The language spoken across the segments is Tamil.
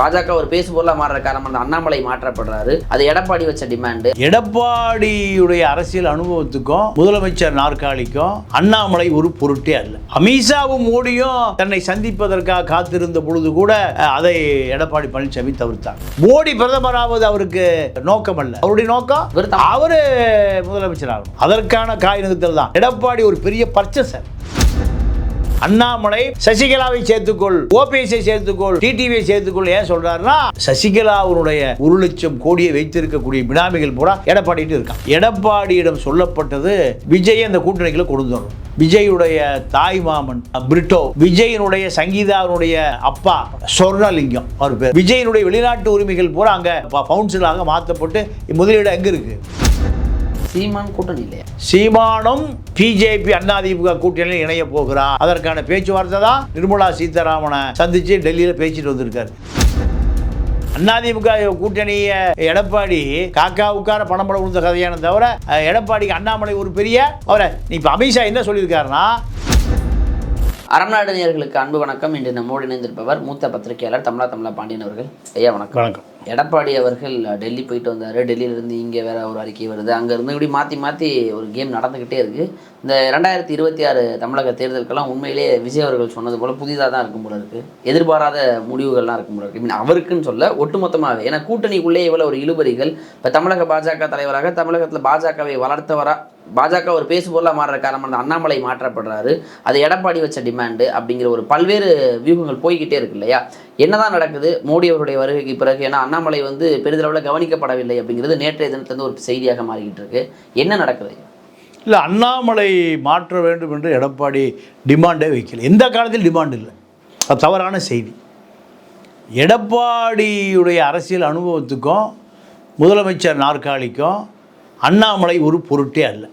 பாஜக ஒரு பேசு பொருளா மாறுற காரணம் அந்த அண்ணாமலை மாற்றப்படுறாரு. அது எடப்பாடி வச்ச டிமாண்டு எடப்பாடியுடைய அரசியல் அனுபவத்துக்கும் முதலமைச்சர் நாற்காலிக்கும் அண்ணாமலை ஒரு பொருட்டே அல்ல. அமித்ஷாவும் மோடியும் தன்னை சந்திப்பதற்காக காத்திருந்த பொழுது கூட அதை எடப்பாடி பழனிசாமி தவிர்த்தார். மோடி பிரதமராவது அவருக்கு நோக்கம் அல்ல. அவருடைய நோக்கம். அவரு முதலமைச்சர் ஆகணும் அதற்கான காய் தான். எடப்பாடி ஒரு பெரிய பர்ச்சேசர் அண்ணாமலை சசிகலாவை சேர்த்துக்கொள் ஓபிஎஸ்ஐ சேர்த்துக்கொள் டிடிவியை சேர்த்துக்கொள் ஏன் சொல்றாருன்னா சசிகலாவுடைய ஒரு லட்சம் கோடியை வைத்திருக்கக்கூடிய பினாமிகள் பூரா எடப்பாடிட்டு இருக்கான் எடப்பாடியிடம் சொல்லப்பட்டது விஜய் அந்த கூட்டணிக்குள்ள கொண்டு வரணும் விஜயுடைய தாய் மாமன் பிரிட்டோ விஜயனுடைய சங்கீதாவுடைய அப்பா சொர்ணலிங்கம் அவர் பேர். விஜயனுடைய வெளிநாட்டு உரிமைகள் பூரா அங்கே பவுன்சிலாக மாற்றப்பட்டு முதலீடு எங்கே இருக்கு? சீமான் கூட்டணி இல்லையா? சீமானும் பிஜேபி அதிமுக கூட்டணியில் இணைய போகிறார் அதற்கான பேச்சுவார்த்தை தான் நிர்மலா சீதாராமனை சந்திச்சு டெல்லியில் பேசிட்டு வந்திருக்காரு. அதிமுக கூட்டணிய எடப்பாடி காக்கா உட்கார பணம் படம் கொடுத்த கதையான தவிர எடப்பாடிக்கு அண்ணாமலை ஒரு பெரிய அவரை இப்போ அமித்ஷா என்ன சொல்லியிருக்காருன்னா? அறநாடு நேயர்களுக்கு அன்பு வணக்கம். இன்று நம்மோடு இணைந்திருப்பவர் மூத்த பத்திரிகையாளர் தமிழா தமிழா பாண்டியன் அவர்கள். ஐயா வணக்கம். வணக்கம். எடப்பாடி அவர்கள் டெல்லி போயிட்டு வந்தார். டெல்லியிலேருந்து இங்கே வேறு ஒரு அறிக்கை வருது. அங்கேருந்து இப்படி மாற்றி மாற்றி ஒரு கேம் நடந்துக்கிட்டே இருக்குது இந்த ரெண்டாயிரத்தி இருபத்தி ஆறு தமிழக தேர்தலுக்கெல்லாம் உண்மையிலேயே விஜய் அவர்கள் சொன்னது போல் புதிதாக தான் இருக்கும் போல இருக்குது எதிர்பாராத முடிவுகள்லாம் இருக்கும் போல இருக்குது அவருக்குன்னு சொல்ல ஒட்டுமொத்தமாகவே ஏன்னா கூட்டணிக்குள்ளே இவ்வளோ ஒரு இழுபறிகள். இப்போ தமிழக பாஜக தலைவராக தமிழகத்தில் பாஜகவை வளர்த்தவரா பாஜக ஒரு பேசு பொருளாக மாறுற காரணம் அந்த அண்ணாமலை மாற்றப்படுறாரு. அது எடப்பாடி வச்ச டிமாண்டு அப்படிங்கிற ஒரு பல்வேறு வியூகங்கள் போய்கிட்டே இருக்கு இல்லையா? என்னதான் நடக்குது? மோடி அவருடைய வருகைக்கு பிறகு ஏன்னா அண்ணாமலை வந்து பெரிதளவில் கவனிக்கப்படவில்லை அப்படிங்கிறது நேற்றைய தினத்திலிருந்து ஒரு செய்தியாக மாறிக்கிட்டு இருக்கு. என்ன நடக்குது? இல்லை அண்ணாமலை மாற்ற வேண்டும் என்று எடப்பாடி டிமாண்டே வைக்கல. எந்த காலத்தில் டிமாண்ட் இல்லை. அது தவறான செய்தி. எடப்பாடியுடைய அரசியல் அனுபவத்துக்கும் முதலமைச்சர் நாற்காலிக்கும் அண்ணாமலை ஒரு பொருட்டே அல்ல.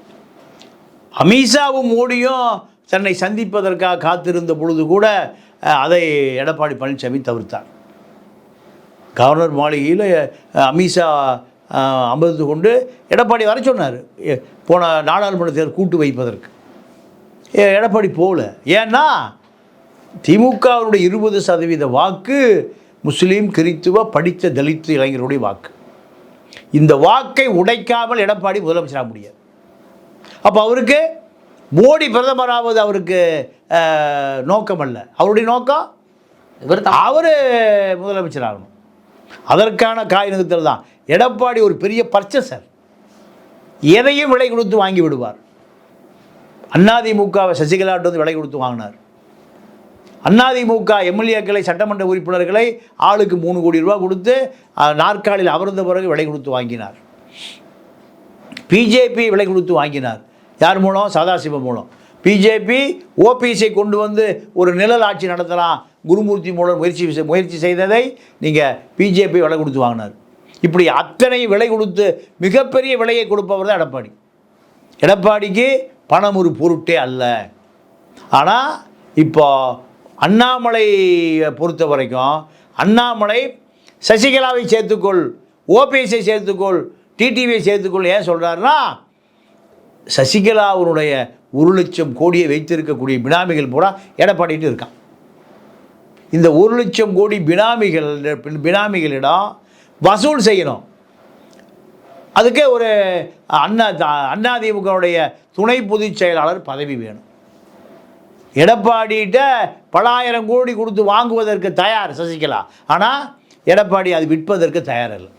அமித்ஷாவும் மோடியும் தன்னை சந்திப்பதற்காக காத்திருந்த பொழுது கூட அதை எடப்பாடி பழனிசாமி தவிர்த்தார். கவர்னர் மாளிகையில் அமித்ஷா அமர்ந்து கொண்டு எடப்பாடி வர சொன்னார். போன நாடாளுமன்ற தேர்தல் கூட்டு வைப்பதற்கு. எடப்பாடி போகல ஏன்னா திமுகவினுடைய இருபது சதவீத வாக்கு முஸ்லீம் கிறித்துவ படித்த தலித் இளைஞருடைய வாக்கு. இந்த வாக்கை உடைக்காமல் எடப்பாடி முதலமைச்சராக முடியாது. அப்போ அவருக்கு மோடி பிரதமராவது அவருக்கு நோக்கம் அல்ல அவருடைய நோக்கம்? இவர் அவர் முதலமைச்சர் ஆகணும். அதற்கான காய் நகர்த்தல் தான். எடப்பாடி ஒரு பெரிய பர்ச்சேசர் எதையும் விலை கொடுத்து வாங்கி விடுவார். அதிமுகவை சசிகலாட்டு வந்து விலை கொடுத்து வாங்கினார். அதிமுக எம்எல்ஏக்களை சட்டமன்ற உறுப்பினர்களை ஆளுக்கு மூணு கோடி ரூபா கொடுத்து நாற்காலியில் அமர்ந்த பிறகு விலை கொடுத்து வாங்கினார். பிஜேபி விலை கொடுத்து வாங்கினார். யார் மூலம்? சதாசிவம் மூலம். பிஜேபி ஓபிஎஸை கொண்டு வந்து ஒரு நிழல் ஆட்சி நடத்தலாம். குருமூர்த்தி மூலம் முயற்சி செய்- முயற்சி செய்ததை நீங்கள் பிஜேபி விலை கொடுத்து வாங்கினார். இப்படி அத்தனை விலை கொடுத்து மிகப்பெரிய விலையை கொடுப்பவர் தான் எடப்பாடி. எடப்பாடிக்கு பணம் ஒரு பொருட்டே அல்ல. ஆனால் இப்போ அண்ணாமலை பொறுத்த வரைக்கும் அண்ணாமலை சசிகலாவை சேர்த்துக்கொள் ஓபிஎஸை சேர்த்துக்கொள் டிடிவியை சேர்த்துக்கொள்ள ஏன் சொல்கிறாருன்னா சசிகலாவுடைய ஒரு லட்சம் கோடியை வைத்திருக்கக்கூடிய பினாமிகள் பூரா எடப்பாடிட்டு இருக்கான். இந்த ஒரு லட்சம் கோடி பினாமிகள் பினாமிகளிடம் வசூல் செய்யணும். அதுக்கே ஒரு அண்ணா அண்ணாதிமுகவுடைய துணை பொதுச் செயலாளர் பதவி வேணும். எடப்பாடிகிட்ட பலாயிரம் கோடி கொடுத்து வாங்குவதற்கு தயார் சசிகலா. ஆனால் எடப்பாடி அது விற்பதற்கு தயார் இல்லை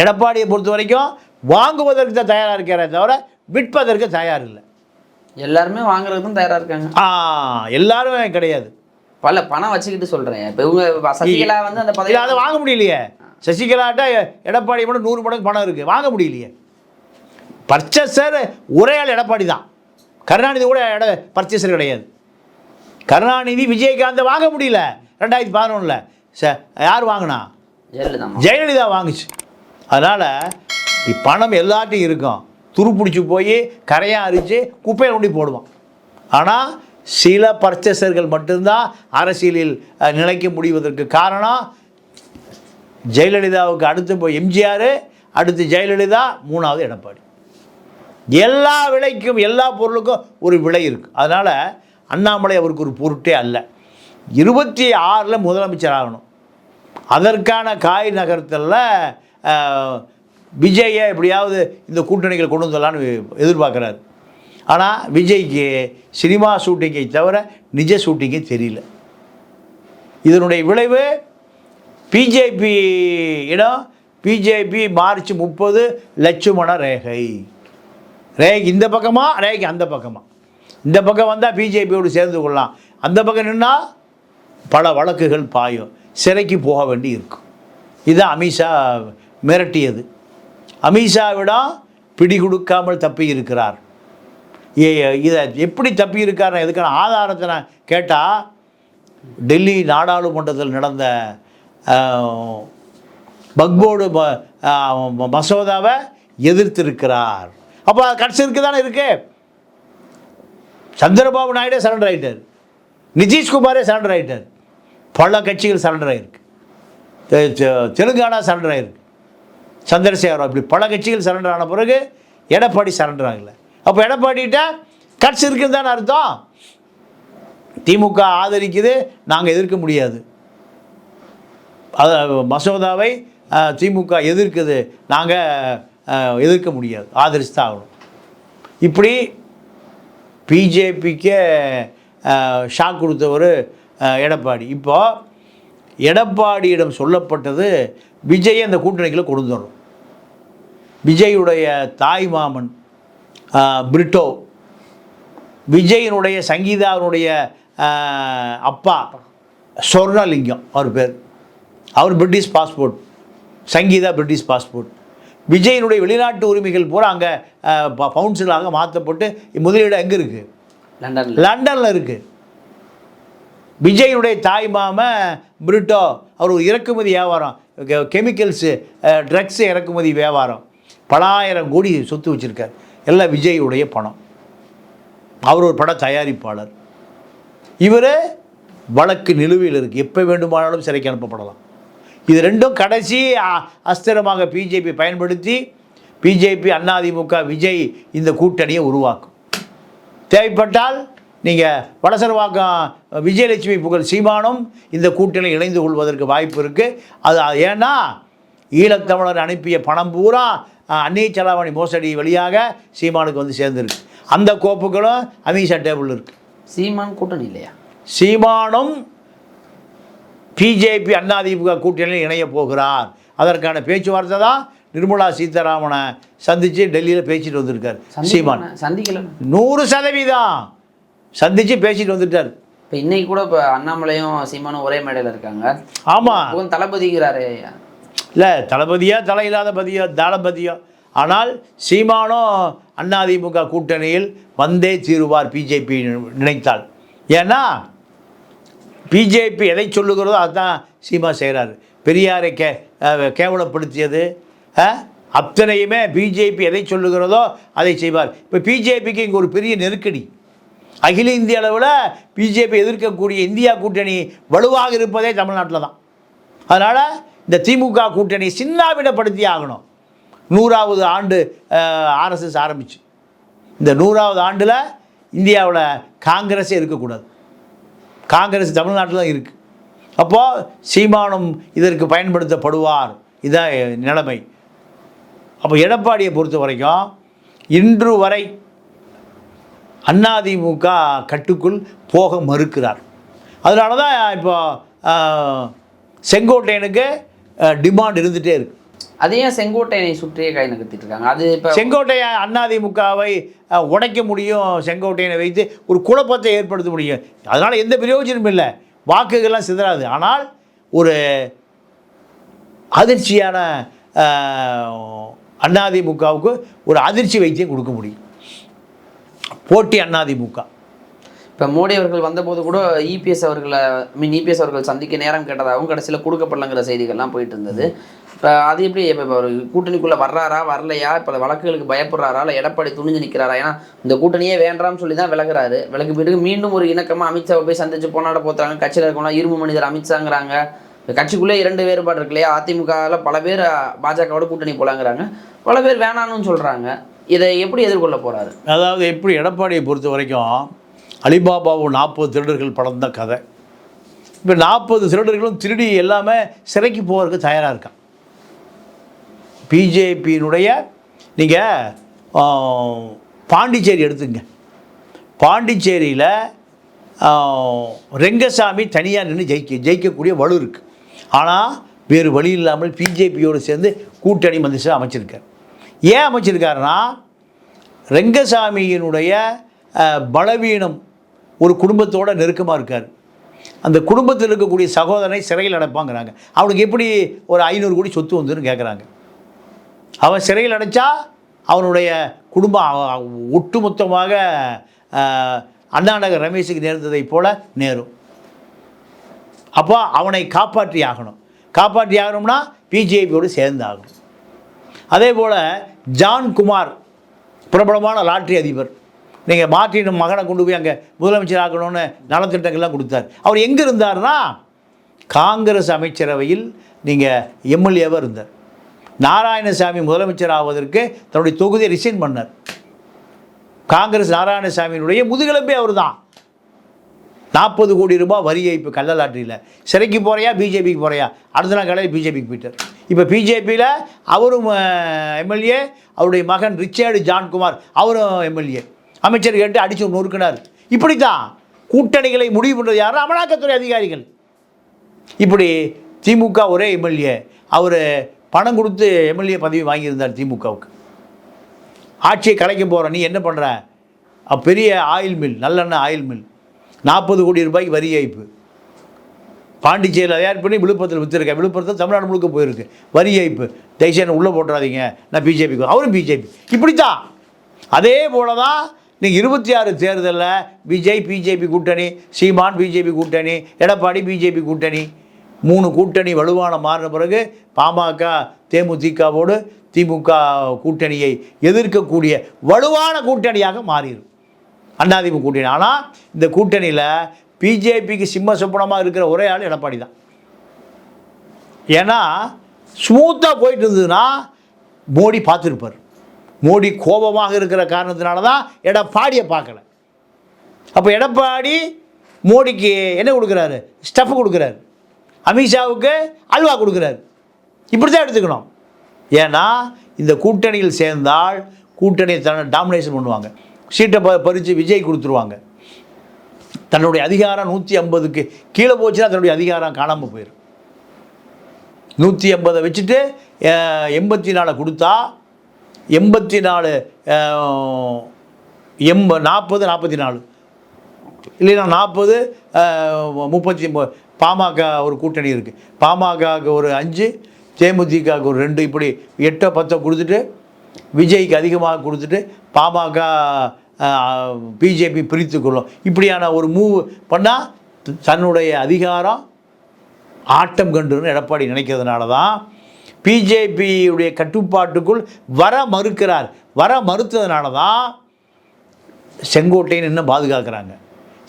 எடப்பாடியை பொறுத்த வரைக்கும் வாங்குவதற்கு தான் தயாராக இருக்கிறே தவிர விற்பதற்கு தயார் இல்லை. எல்லாருமே வாங்குறதுக்கு தான் தயாரா இருக்காங்க. ஆ எல்லாருமே கிடையாது. பல பணம் வச்சுக்கிட்டு சொல்றேன். இப்போ இவங்க சசிகலா வந்து அந்த பதவி அதை வாங்க முடியலையே. சசிகலாட்ட எடப்பாடி மட்டும் நூறு மடங்கு பணம் இருக்குது வாங்க முடியலையே. பர்ச்சேசர் ஒரே ஆள் எடப்பாடி தான். கருணாநிதி கூட எட பர்ச்சேசர் கிடையாது. கருணாநிதி விஜயகாந்தை வாங்க முடியல. ரெண்டாயிரத்தி பதினொன்றில் ச யார் வாங்கினா? ஜெயலலிதா ஜெயலலிதா வாங்குச்சு. அதனால் பணம் எல்லாத்தையும் இருக்கும். துருப்பிடிச்சி போய் கரையாக அரித்து குப்பையில் கொண்டு போடுவான். ஆனால் சில பர்ச்சேசர்கள் மட்டும்தான் அரசியலில் நிலைக்க முடிவதற்கு காரணம் ஜெயலலிதாவுக்கு அடுத்து போய் எம்ஜிஆர் அடுத்து ஜெயலலிதா மூணாவது எடப்பாடி. எல்லா விலைக்கும் எல்லா பொருளுக்கும் ஒரு விலை இருக்குது அதனால் அண்ணாமலை அவருக்கு ஒரு பொருட்டே அல்ல. இருபத்தி ஆறில் முதலமைச்சர் ஆகணும். அதற்கான காய் நகரத்தில் விஜயை எப்படியாவது இந்த கூட்டணிகள் கொண்டு வந்துடலான்னு எதிர்பார்க்குறாரு. ஆனால் விஜய்க்கு சினிமா ஷூட்டிங்கை தவிர நிஜ ஷூட்டிங்கே தெரியல. இதனுடைய விளைவு பிஜேபி இடம் பிஜேபி மார்ச் முப்பது லட்சுமண ரேகை. ரேகை இந்த பக்கமாக ரேகை அந்த பக்கமாக இந்த பக்கம் வந்தால் பிஜேபியோடு சேர்ந்து கொள்ளலாம். அந்த பக்கம் நின்னால் பல வழக்குகள் பாயும். சிறைக்கு போக வேண்டி இருக்கும். இதுதான் அமித்ஷா மிரட்டியது. அமித்ஷாவிடம் பிடி கொடுக்காமல் தப்பி இருக்கிறார் ஏ- இதை எப்படி தப்பி இருக்கார் எதுக்கான ஆதாரத்தை நான் கேட்டால் டெல்லி நாடாளுமன்றத்தில் நடந்த பக்போர்டு ம- மசோதாவை எதிர்த்திருக்கிறார். அப்போ கட்சி இருக்கு தானே இருக்கு? சந்திரபாபு நாயுடே சரண்டர் ஆகிட்டார் நிதிஷ்குமாரே சரண்டர் ஆகிட்டார் பல கட்சிகள் சரண்டர் ஆகிருக்கு தெலுங்கானா சரண்டர் ஆகிருக்கு சந்திரசேகரம் இப்படி பல கட்சிகள் சரண்டர் ஆன பிறகு எடப்பாடி சரண்டர் ஆகலை. அப்போ எடப்பாடிகிட்ட கட்சி இருக்குன்னு தானே அர்த்தம்? திமுக ஆதரிக்குது நாங்கள் எதிர்க்க முடியாது. அது மசோதாவை திமுக எதிர்க்குது நாங்கள் எதிர்க்க முடியாது. ஆதரிச்சு தான் ஆகணும். இப்படி பிஜேபிக்கு ஷாக் கொடுத்தவர் எடப்பாடி. இப்போது எடப்பாடியிடம் சொல்லப்பட்டது விஜய் அந்த கூட்டணிக்குள்ள கொண்டு வரணும் விஜயுடைய தாய் மாமன் பிரிட்டோ விஜயனுடைய சங்கீதாவினுடைய அப்பா சொர்ணலிங்கம் அவர் பேர். அவர் British passport Sangeetha British passport. விஜயனுடைய வெளிநாட்டு உரிமைகள் பூரா அங்கே பவுன்சிலாக மாற்றப்பட்டு முதலீடு எங்கே இருக்குது லண்டன்ல. லண்டனில் இருக்குது விஜயுடைய தாய் மாம பிரிட்டோ அவர் ஒரு இறக்குமதி வியாபாரம். கெமிக்கல்ஸு ட்ரக்ஸு இறக்குமதி வியாபாரம். பலாயிரம் கோடி சொத்து வச்சுருக்கார். எல்லாம் விஜயுடைய பணம். அவர் ஒரு பட தயாரிப்பாளர். இவர் வழக்கு நிலுவையில் இருக்குது எப்போ வேண்டுமானாலும் சிறைக்கு அனுப்பப்படலாம். இது ரெண்டும் கடைசி அ- அஸ்திரமாக பிஜேபி பயன்படுத்தி பிஜேபி அதிமுக விஜய் இந்த கூட்டணியை உருவாக்கும். தேவைப்பட்டால் நீங்கள் வடசரவாக்கம் விஜயலட்சுமி புகழ் சீமானும் இந்த கூட்டணியில் இணைந்து கொள்வதற்கு வாய்ப்பு இருக்குது அது ஏன்னா ஈழத்தமிழர் அனுப்பிய பணம் பூரா அந்நிய செலாவணி மோசடி வழியாக சீமானுக்கு வந்து சேர்ந்துருக்கு. அந்த கோப்புகளும் அமித்ஷா டேபிள் இருக்குது சீமான் கூட்டணி இல்லையா? சீமானும் பிஜேபி அதிமுக கூட்டணியில் இணைய போகிறார். அதற்கான பேச்சுவார்த்தை தான் நிர்மலா சீதாராமனை சந்தித்து டெல்லியில் பேசிட்டு வந்திருக்கார் சீமான். சந்திக்கல. நூறு சதவீதம். சந்தித்து பேசிட்டு வந்துட்டார். இப்போ இன்னைக்கு கூட இப்போ அண்ணாமலையும் சீமானும் ஒரே மேடையில் இருக்காங்க. ஆமாம் தளபதிங்கிறாரு. இல்லை தளபதியா தலை இல்லாத பதியோ தளபதியோ? ஆனால் சீமானும் அதிமுக கூட்டணியில் வந்தே தீருவார் பிஜேபி நினைத்தால் ஏன்னா பிஜேபி எதை சொல்லுகிறதோ அதுதான் சீமா செய்கிறாரு பெரியாரை கே கேவலப்படுத்தியது அத்தனையுமே பிஜேபி எதை சொல்லுகிறதோ அதை செய்வார். இப்போ பிஜேபிக்கு இங்கே ஒரு பெரிய நெருக்கடி. அகில இந்திய அளவில் பிஜேபி எதிர்க்கக்கூடிய இந்தியா கூட்டணி வலுவாக இருப்பதே தமிழ்நாட்டில் தான். அதனால் இந்த திமுக கூட்டணி சின்னாவிடப்படுத்தி ஆகணும். நூறாவது ஆண்டு ஆர்எஸ்எஸ் ஆரம்பிச்சு. இந்த நூறாவது ஆண்டில் இந்தியாவில் காங்கிரஸே இருக்கக்கூடாது. காங்கிரஸ் தமிழ்நாட்டில் தான் இருக்குது அப்போது சீமானம் இதற்கு பயன்படுத்தப்படுவார். இதான் நிலைமை. அப்போ எடப்பாடியை பொறுத்த வரைக்கும் இன்று வரை அதிமுக கட்டுக்குள் போக மறுக்கிறார். அதனால தான் இப்போ செங்கோட்டையனுக்கு டிமாண்ட் இருந்துகிட்டே இருக்கு. அது ஏன் செங்கோட்டையனை சுற்றியே கை நகர்த்திட்டு இருக்காங்க அது இப்போ செங்கோட்டையன் அதிமுகவை உடைக்க முடியும் செங்கோட்டையனை வைத்து ஒரு குழப்பத்தை ஏற்படுத்த முடியும். அதனால் எந்த பிரயோஜனமும் இல்லை. வாக்குகள்லாம் சிதறாது. ஆனால் ஒரு அதிர்ச்சியான அதிமுகவுக்கு ஒரு அதிர்ச்சி வைத்தியம் கொடுக்க முடியும். போட்டி அதிமுக இப்போ மோடி அவர்கள் வந்தபோது கூட இபிஎஸ் அவர்களை மீன் இபிஎஸ் அவர்கள் சந்திக்க நேரம் கேட்டதாகவும் கடைசியில் கொடுக்கப்படலங்கிற செய்திகள்லாம் போயிட்டு இருந்தது. இப்போ அது எப்படி இப்போ இப்போ ஒரு கூட்டணிக்குள்ளே வர்றாரா வரலையா? இப்போ வழக்குகளுக்கு பயப்படுறாரா? இல்லை எடப்பாடி துணிஞ்சு நிற்கிறாரா ஏன்னா இந்த கூட்டணியே வேண்டாம்னு சொல்லி தான் விலகிறாரு. விலகு பிறகு மீண்டும் ஒரு இணக்கமாக அமித்ஷாவை போய் சந்திச்சு போனாட போத்துறாங்க கட்சியில் இருக்கணும் இரும்பு மனிதர் அமித்ஷாங்கிறாங்க. கட்சிக்குள்ளே இரண்டு வேறுபாடு இருக்கு இல்லையா? அதிமுகவில் பல பேர் பாஜகவோட கூட்டணி போலாங்கிறாங்க. பல பேர் வேணான்னு சொல்கிறாங்க இதை எப்படி எதிர்கொள்ள போகிறாரு அதாவது எப்படி எடப்பாடியை பொறுத்த வரைக்கும் அலிபாபாவும் நாற்பது திருடர்கள் படம் தான் கதை. இப்போ நாற்பது திருடர்களும் திருடி எல்லாமே சிறைக்கு போகிறதுக்கு தயாராக இருக்கான் பிஜேபியினுடைய நீங்கள் பாண்டிச்சேரி எடுத்துங்க. பாண்டிச்சேரியில் ரெங்கசாமி தனியாக நின்று ஜெயிக்க ஜெயிக்கக்கூடிய வலு இருக்குது ஆனால் வேறு வழி இல்லாமல் பிஜேபியோடு சேர்ந்து கூட்டணி மந்திரிசை அமைச்சிருக்கார். ஏன் அமைச்சிருக்காருன்னா ரெங்கசாமியினுடைய பலவீனம் ஒரு குடும்பத்தோட நெருக்கமாக இருக்கார். அந்த குடும்பத்தில் இருக்கக்கூடிய சகோதரனை சிறையில் அடைப்பாங்கிறாங்க. அவனுக்கு எப்படி ஒரு ஐநூறு கோடி சொத்து வந்துன்னு கேட்குறாங்க அவன் சிறையில் அடைச்சா அவனுடைய குடும்பம் ஒட்டுமொத்தமாக அண்ணாநகர் ரமேஷுக்கு நேர்ந்ததைப் போல நேரும். அப்போ அவனை காப்பாற்றி ஆகணும் காப்பாற்றி ஆகணும்னா பிஜேபியோடு சேர்ந்து ஆகணும் அதே போல் ஜான் குமார் பிரபலமான லாட்ரி அதிபர். நீங்கள் மாற்றின மகனை கொண்டு போய் அங்கே முதலமைச்சர் ஆகணும்னு நலத்திட்டங்கள்லாம் கொடுத்தார். அவர் எங்கே இருந்தார்னா காங்கிரஸ் அமைச்சரவையில் நீங்கள் எம்எல்ஏவாக இருந்தார். நாராயணசாமி முதலமைச்சர் ஆவதற்கு தன்னுடைய தொகுதியை ரிசைன் பண்ணார். காங்கிரஸ் நாராயணசாமியினுடைய முதுகெலும்பே அவர் தான் நாற்பது கோடி ரூபாய் வரி ஏய்ப்பு கள்ளலாட்டியில் சிறைக்கு போகிறையா பிஜேபிக்கு போகிறையா அடுத்த நாள் காலையில் பிஜேபிக்கு போயிட்டார். இப்போ பிஜேபியில் அவரும் எம்எல்ஏ அவருடைய மகன் ரிச்சர்டு ஜான்குமார் அவரும் எம்எல்ஏ. அமைச்சர் கேட்டு அடித்து நொறுக்கினார். இப்படித்தான் கூட்டணிகளை முடிவு பண்ணுறது யாரும் அமலாக்கத்துறை அதிகாரிகள். இப்படி திமுக ஒரே எம்எல்ஏ. அவர் பணம் கொடுத்து எம்எல்ஏ பதவி வாங்கியிருந்தார் திமுகவுக்கு. ஆட்சியை கலைக்க போகிற நீ என்ன பண்ணுற பெரிய ஆயில் மில் நல்லெண்ணெய் ஆயில் மில். நாற்பது கோடி ரூபாய்க்கு வரி ஏய்ப்பு. பாண்டிச்சேரியில் தயார் பண்ணி விழுப்புரத்தில் விற்றுருக்கேன் விழுப்புரத்தில் தமிழ்நாடு முழுக்க போயிருக்கு. வரி ஏய்ப்பு. தயவுசெய்து உள்ளே போட்டுறாதீங்க. நான் பிஜேபிக்கு அவரும் பிஜேபி. இப்படித்தான். அதே போல தான் நீங்கள் இருபத்தி ஆறு தேர்தலில் விஜய் பிஜேபி கூட்டணி சீமான் பிஜேபி கூட்டணி எடப்பாடி பிஜேபி கூட்டணி மூணு கூட்டணி வலுவான மாறின பிறகு பாமக தேமுதிகவோடு திமுக கூட்டணியை எதிர்க்கக்கூடிய வலுவான கூட்டணியாக மாறிடும். அதிமுக கூட்டணி. ஆனால் இந்த கூட்டணியில் பிஜேபிக்கு சிம்ம சொப்பனமாக இருக்கிற ஒரே ஆள் எடப்பாடி தான். ஏன்னா ஸ்மூத்தாக போயிட்டு இருந்ததுன்னா மோடி பார்த்துருப்பார். மோடி கோபமாக இருக்கிற காரணத்தினால தான் எடப்பாடியை பார்க்கல. அப்போ எடப்பாடி மோடிக்கு என்ன கொடுக்குறாரு? ஸ்டஃப் கொடுக்குறாரு. அமித்ஷாவுக்கு அல்வா கொடுக்குறாரு. இப்படி தான் எடுத்துக்கணும். ஏன்னா இந்த கூட்டணியில் சேர்ந்தால் கூட்டணியை தன டாமினேஷன் பண்ணுவாங்க. சீட்டை ப பறித்து விஜய் கொடுத்துருவாங்க. தன்னுடைய அதிகாரம் நூற்றி ஐம்பதுக்கு கீழே போச்சுன்னா தன்னுடைய அதிகாரம் காணாமல் போயிடும் நூற்றி ஐம்பதை வச்சுட்டு எண்பத்தி நாலை கொடுத்தா எண்பத்தி நாலு எம்ப நாற்பது நாற்பத்தி நாலு. இல்லைன்னா நாற்பது முப்பத்தி ஒம்பது பாமக ஒரு கூட்டணி இருக்குது பாமகவுக்கு ஒரு அஞ்சு தேமுதிகவுக்கு ஒரு ரெண்டு. இப்படி எட்டோ பத்தோ கொடுத்துட்டு விஜய்க்கு அதிகமாக கொடுத்துட்டு பாமக பிஜேபி பிரித்து கொள்ளும் இப்படியான ஒரு மூவ் பண்ணால் தன்னுடைய அதிகாரம் ஆட்டம் கண்டுன்னு எடப்பாடி நினைக்கிறதுனால தான் பிஜேபியுடைய கட்டுப்பாட்டுக்குள் வர மறுக்கிறார். வர மறுத்ததுனால தான் செங்கோட்டையன் இன்னும் பாதுகாக்கிறாங்க.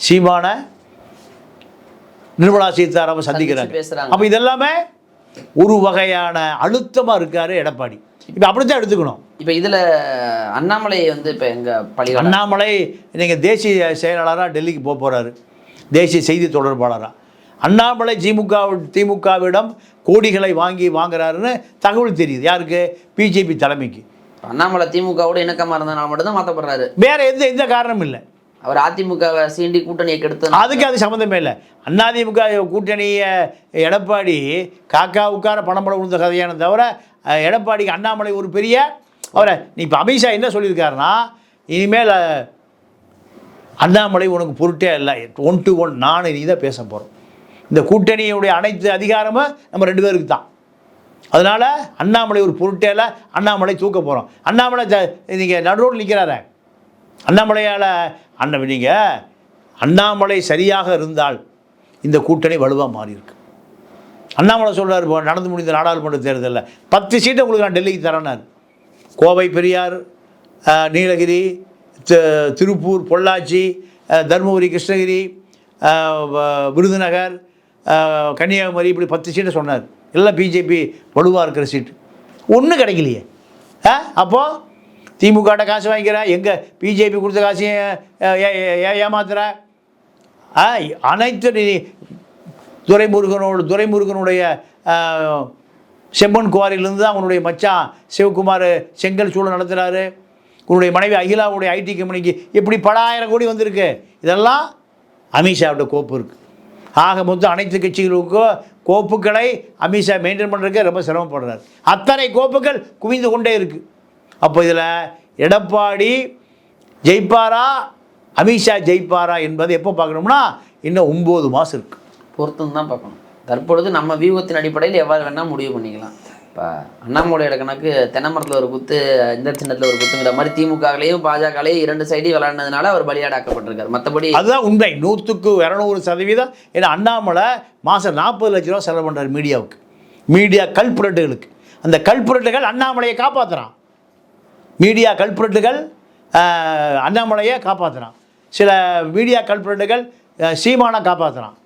சீமான நிர்மலா சீதாராமன் சந்திக்கிறாங்க. அப்போ இதெல்லாமே ஒரு வகையான அழுத்தமாக இருக்காரு எடப்பாடி. இப்போ அப்படித்தான் எடுத்துக்கணும். இப்போ இதில் அண்ணாமலை வந்து இப்போ எங்கள் பள்ளி அண்ணாமலை நீங்கள் தேசிய செயலாளராக டெல்லிக்கு போக போகிறாரு தேசிய செய்தி தொடர்பாளராக அண்ணாமலை திமுக திமுகவிடம் கோடிகளை வாங்கி வாங்குறாருன்னு தகவல் தெரியுது. யாருக்கு? பிஜேபி தலைமைக்கு. அண்ணாமலை திமுகவோட இணக்கமாக இருந்தனால மட்டும்தான் மாற்றப்படுறாரு வேற எந்த எந்த காரணமும் இல்லை. அவர் அதிமுகவை சீண்டி கூட்டணியை கெடுத்து அதுக்கு அது சம்மந்தமே இல்லை. அதிமுக கூட்டணியை எடப்பாடி காக்கா உட்கார பணம் படம் கொடுத்த கதையான தவிர எடப்பாடிக்கு அண்ணாமலை ஒரு பெரிய அவரை நீ இப்போ அமித்ஷா என்ன சொல்லியிருக்காருன்னா இனிமேல் அண்ணாமலை உனக்கு பொருட்டே இல்லை ஒன் டு ஒன் நான் நீ தான் பேச போகிறோம் இந்த கூட்டணியுடைய அனைத்து அதிகாரமும் நம்ம ரெண்டு பேருக்கு தான். அதனால் அண்ணாமலை ஒரு பொருட்டேல அண்ணாமலை தூக்க போகிறோம் அண்ணாமலை நீங்கள் நடுரோடு நிற்கிறாரே அண்ணாமலையால் அண்ணன் நீங்கள் அண்ணாமலை சரியாக இருந்தால் இந்த கூட்டணி வலுவாக மாறி இருக்கு அண்ணாமலை சொல்கிறார் இப்போ நடந்து முடிந்த நாடாளுமன்ற தேர்தலில். பத்து சீட்டை உங்களுக்கு நான் டெல்லிக்கு தரேனார் கோவை பெரியார் நீலகிரி திருப்பூர் பொள்ளாச்சி தருமபுரி கிருஷ்ணகிரி விருதுநகர் கன்னியாகுமரி இப்படி பத்து சீட்டை சொன்னார். எல்லாம் பிஜேபி வலுவாக இருக்கிற சீட்டு. ஒன்றும் கிடைக்கலையே. ஆ அப்போது திமுகட்ட காசு வாங்கிக்கிறேன் எங்கே பிஜேபி கொடுத்த காசையும் ஏ- ஏமாத்துற? ஆ அனைத்து துரைமுருகனோட துரைமுருகனுடைய செம்மன் குவாரியிலேருந்து தான் அவனுடைய மச்சான் சிவகுமார் செங்கல் சூழல் நடத்துகிறாரு உன்னுடைய மனைவி அகிலாவுடைய ஐடி கம்பெனிக்கு இப்படி பல ஆயிரம் கோடி வந்திருக்கு. இதெல்லாம் அமித்ஷாவோட கோப்பு இருக்குது ஆக மொத்தம் அனைத்து கட்சிகளுக்கும் கோப்புகளை அமித்ஷா மெயின்டைன் பண்ணுறதுக்கு ரொம்ப சிரமப்படுறாரு. அத்தனை கோப்புகள் குவிந்து கொண்டே இருக்குது அப்போ இதில் எடப்பாடி ஜெயிப்பாரா? அமித்ஷா ஜெயிப்பாரா என்பதை எப்போ பார்க்கணும்னா இன்னும் ஒம்பது மாதம் இருக்குது பொறுத்துன்னு தான் பார்க்கணும். தற்பொழுது நம்ம வியூகத்தின் அடிப்படையில் எவ்வாறு வேணால் முடிவு பண்ணிக்கலாம். இப்போ அண்ணாமலையோட கணக்கு தென்னமரத்தில் ஒரு குத்து இந்த சின்னத்தில் ஒரு குத்துங்கிற மாதிரி திமுகவிலையும் பாஜகலையும் இரண்டு சைடையும் விளையாடுனதுனால அவர் பலியாடாக்கப்பட்டிருக்காரு. மற்றபடி அதுதான் உண்மை. நூற்றுக்கு இரநூறு சதவீதம். ஏன்னா அண்ணாமலை மாதம் நாற்பது லட்ச ரூபா செலவு பண்ணுறாரு மீடியாவுக்கு. மீடியா கல்புரட்டுகளுக்கு. அந்த கல்புரட்டுகள் அண்ணாமலையை காப்பாற்றுறான் மீடியா கல்புரட்டுகள் அண்ணாமலையை காப்பாற்றுறான் சில மீடியா கல்புரட்டுகள் சீமானை காப்பாற்றுறான்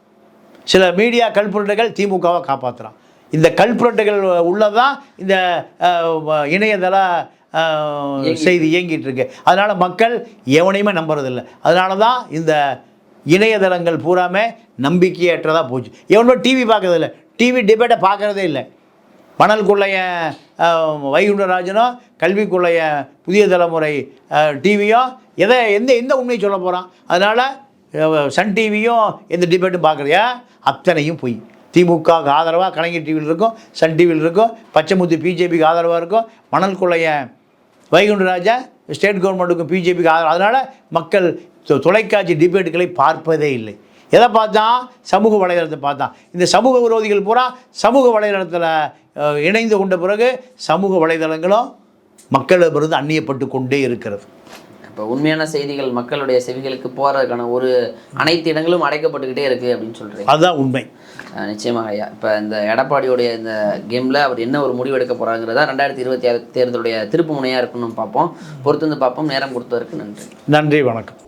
சில மீடியா கல்புரட்டுகள் திமுகவை காப்பாற்றுறான் இந்த கல்புரட்டுகள் உள்ளதான் இந்த இணையதள செய்தி இயங்கிட்டு இருக்கு. அதனால் மக்கள் எவனையுமே நம்புறதில்லை. அதனால தான் இந்த இணையதளங்கள் பூராமே நம்பிக்கையற்றதாக போச்சு. எவனுமே டிவி பார்க்கறதில்ல. டிவி டிபேட்டை பார்க்கறதே இல்லை. மணல் கொள்ளைய வைகுண்டராஜனும் கல்வி கொள்ளைய புதிய தலைமுறை டிவியும் எதை எந்த எந்த உண்மையை சொல்ல போகிறான் அதனால் சன் டிவியும் எந்த டிபேட்டும் பார்க்குறியா? அத்தனையும் பொய். திமுக ஆதரவாக கலைஞர் டிவியில் இருக்கும் சன் டிவியில் இருக்கும் பச்சைமுத்து பிஜேபிக்கு ஆதரவாக இருக்கும் மணல் கொள்ளைய வைகுண்டராஜா ஸ்டேட் கவர்மெண்ட்டுக்கும் பிஜேபிக்கு ஆதரவு. அதனால் மக்கள் தொ- தொலைக்காட்சி டிபேட்டுகளை பார்ப்பதே இல்லை. எதை பார்த்தா? சமூக வலைதளத்தை பார்த்தான் இந்த சமூக விரோதிகள் பூரா சமூக வலைதளத்தில் இணைந்து கொண்ட பிறகு சமூக வலைதளங்களும் மக்களிடமிருந்து அந்நியப்பட்டு கொண்டே இருக்கிறது. இப்போ உண்மையான செய்திகள் மக்களுடைய செவிகளுக்கு போகிறதுக்கான ஒரு அனைத்து இடங்களும் அடைக்கப்பட்டுக்கிட்டே இருக்குது அப்படின்னு சொல்கிறீங்க அதுதான் உண்மை. நிச்சயமாக ஐயா. இப்போ இந்த எடப்பாடியோடைய இந்த கேமில் அவர் என்ன ஒரு முடிவு எடுக்க போகிறாங்கிறதா ரெண்டாயிரத்தி இருபத்தி ஆறு தேர்தலுடைய திருப்பு முனையாக இருக்குன்னு பார்ப்போம். பொறுத்து வந்து பார்ப்போம். நேரம் கொடுத்ததற்கு நன்றி. நன்றி வணக்கம்.